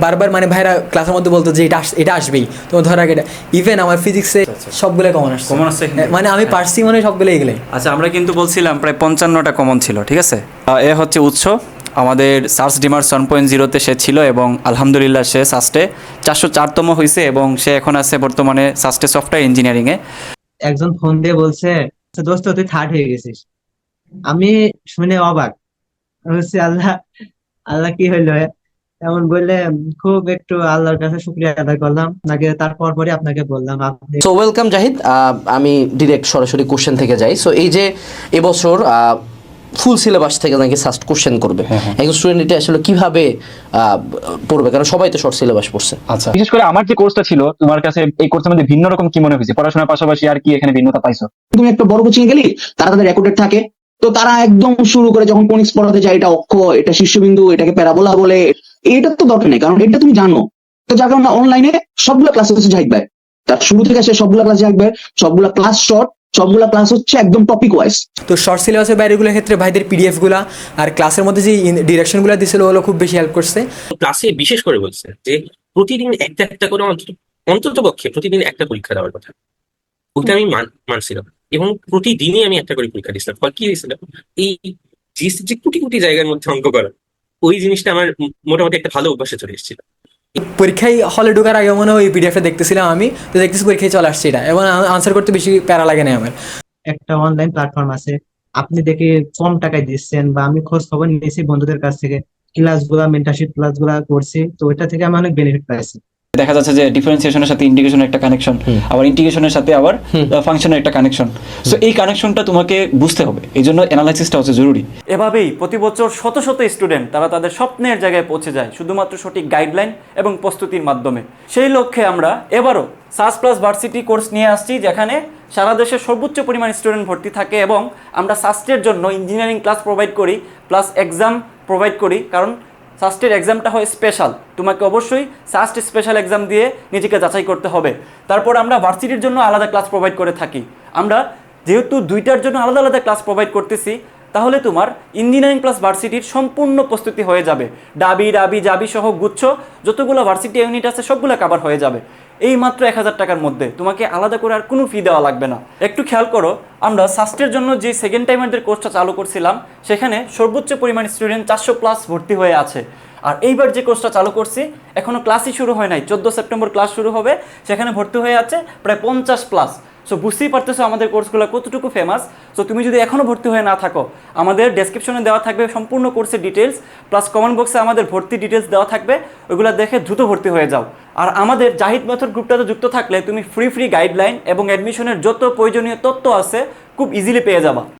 বারবার মানে ভাইরা ক্লাসের মধ্যে বলতো যে এটা এটা আসবেই। তোমার ধরা এটা ইভেন আমার ফিজিক্সে সবগুলো কমন আসছে। Common আসছে মানে আমি পারছি মানে সবগুলো এগুলো আচ্ছা আমরা কিন্তু বলছিলাম প্রায় পঞ্চান্নটা কমন ছিল ঠিক আছে? এ হচ্ছে উৎস। আমাদের সার্চ ডিমার্স ওয়ান পয়েন্ট জিরোতে সে ছিল এবং আলহামদুলিল্লাহ সে সাস্টে চারশো চারতম হয়েছে এবং সে এখন আছে বর্তমানে সাস্টে সফটওয়্যার ইঞ্জিনিয়ারিংয়ে একজন ফোন দিয়ে বলছে "আচ্ছা দোস্ত তুই থার্ড হয়ে গেছিস। আমি শুনে অবাক। আল্লাহ আল্লাহ কি হইল এমন বললে খুব একটু আল্লাহর কাছে শুক্রিয়া আদায় করলাম। আপনাকে তারপর পরে আপনাকে বললাম আপনি সো ওয়েলকাম জাহিদ আমি ডিরেক্ট সরাসরি কোশ্চেন থেকে যাই। সো এই যে এবছর ফুল সিলেবাস থেকে নাকি সাস্ট কোশ্চেন করবে। একজন স্টুডেন্ট এটা আসলে কীভাবে আহ, পড়বে? কারণ সবাই তো শর্ট সিলেবাস পড়ছে। আচ্ছা বিশেষ করে আমার যে কোর্সটা ছিল তোমার কাছে এই কোর্সের মধ্যে ভিন্ন রকম কি মনে হয়েছে? পড়াশোনার পাশাপাশি আর কি এখানে ভিন্নতা পাইছো? তুমি একটা বড় কোচিং গেলি তারা তাদের রেকর্ডেড থাকে। তো তারা একদম শুরু করে যখন কোনিক্স পড়াতে যায় এটা অক্ষ এটা শীর্ষবিন্দু এটাকে প্যারাবোলা বলে এটা তো দরকার নেই কারণ এটা তুমি জানো। তো যার কারণে অনলাইনে সবগুলো ক্লাস হচ্ছে জাহিদ ভাই তার শুরু থেকে সে সবগুলা ক্লাস জাহিদ ভাই সবগুলা ক্লাস শর্ট সবগুলা ক্লাস হচ্ছে একদম টপিক ওয়াইজ তো শর্ট সিলেবাসের বাইরেগুলোর ক্ষেত্রে ভাইদের পিডিএফ পিডিএফগুলো আর ক্লাসের মধ্যে যে ডিরেকশন ডিরেকশনগুলো দিছিল ওগুলো খুব বেশি হেল্প করছে। ক্লাসে বিশেষ করে বলছে যে প্রতিদিন একটা একটা করে অন্তত অন্তত পক্ষে প্রতিদিন একটা পরীক্ষা দেওয়ার কথা। ওইটা আমি মান- মানছিলাম। এবং প্রতিদিনই আমি একটা করে পরীক্ষা দিয়েছিলাম। ফল কি হয়েছিল? এই জিএসসি যে কোটি কোটি জায়গার মধ্যে অঙ্ক করা। ওই জিনিসটা আমার মোটামুটি একটা ভালো অভ্যাসে চলে এসেছিল। পরীক্ষায় হলে ঢোকার আগে মনে হয় ওই পিডিএফটা দেখতেছিলাম আমি তো দেখতেছি পরীক্ষায় চলে আসছে এটা। এবং আনসার করতে বেশি প্যারা লাগে না আমার। একটা অনলাইন প্ল্যাটফর্ম আছে আপনি দেখে কম টাকায় দিচ্ছেন বা আমি খোঁজ খবর নিয়েছি বন্ধুদের কাছ থেকে ক্লাসগুলা মেন্টারশিপ ক্লাসগুলা করছি তো ওইটা থেকে আমি অনেক বেনিফিট পাইছি। দেখা যাচ্ছে যে ডিফারেন্সিয়েশনের সাথে ইন্টিগ্রেশনের একটা কানেকশন আবার ইন্টিগ্রেশনের সাথে আবার ফাংশনের একটা কানেকশন সো এই কানেকশনটা তোমাকে বুঝতে হবে। এই জন্য অ্যানালাইসিসটা হচ্ছে জরুরি। এভাবেই প্রতি বছর শত শত স্টুডেন্ট তারা তাদের স্বপ্নের জায়গায় পৌঁছে যায় শুধুমাত্র সঠিক গাইডলাইন এবং প্রস্তুতির মাধ্যমে। সেই লক্ষ্যে আমরা এবারও সাস প্লাস ভার্সিটি কোর্স নিয়ে আসছি যেখানে সারা দেশে সর্বোচ্চ পরিমাণ স্টুডেন্ট ভর্তি থাকে এবং আমরা সাস্টের জন্য ইঞ্জিনিয়ারিং ক্লাস প্রোভাইড করি প্লাস এক্সাম প্রোভাইড করি। কারণ সাস্টের এক্সামটা হয় স্পেশাল তোমাকে অবশ্যই সাস্ট স্পেশাল এক্সাম দিয়ে নিজেকে যাচাই করতে হবে। তারপর আমরা ভার্সিটির জন্য আলাদা ক্লাস প্রোভাইড করে থাকি। আমরা যেহেতু দুইটার জন্য আলাদা আলাদা ক্লাস প্রোভাইড করতেছি, তাহলে তোমার ইঞ্জিনিয়ারিং প্লাস ভার্সিটির সম্পূর্ণ প্রস্তুতি হয়ে যাবে। ডাবি ডাবি জাবি সহ গুচ্ছ, যতগুলো ভার্সিটি ইউনিট আছে সবগুলো কাভার হয়ে যাবে। এই মাত্র এক হাজার টাকার মধ্যে। তোমাকে আলাদা করে আর কোনো ফি দেওয়া লাগবে না। একটু খেয়াল করো, আমরা সাস্টের জন্য যে সেকেন্ড টাইমারদের কোর্সটা চালু করছিলাম, সেখানে সর্বোচ্চ পরিমাণ স্টুডেন্ট চারশো প্লাস ভর্তি হয়ে আছে। আর এইবার যে কোর্সটা চালু করছি এখনও ক্লাসই শুরু হয় নাই। চোদ্দ সেপ্টেম্বর ক্লাস শুরু হবে, সেখানে ভর্তি হয়ে আছে প্রায় পঞ্চাশ প্লাস সো বুঝতেই পারতেছো আমাদের কোর্সগুলো কতটুকু ফেমাস সো তুমি যদি এখনও ভর্তি হয়ে না থাকো, আমাদের ডেসক্রিপশনে দেওয়া থাকবে সম্পূর্ণ কোর্সের ডিটেলস প্লাস কমেন্ট বক্সে আমাদের ভর্তি ডিটেলস দেওয়া থাকবে, ওইগুলো দেখে দ্রুত ভর্তি হয়ে যাও। আর আমাদের জাহিদ মেথড গ্রুপটাতে যুক্ত থাকলে তুমি ফ্রি ফ্রি গাইডলাইন এবং অ্যাডমিশনের যত প্রয়োজনীয় তথ্য আছে, খুব ইজিলি পেয়ে যাবা।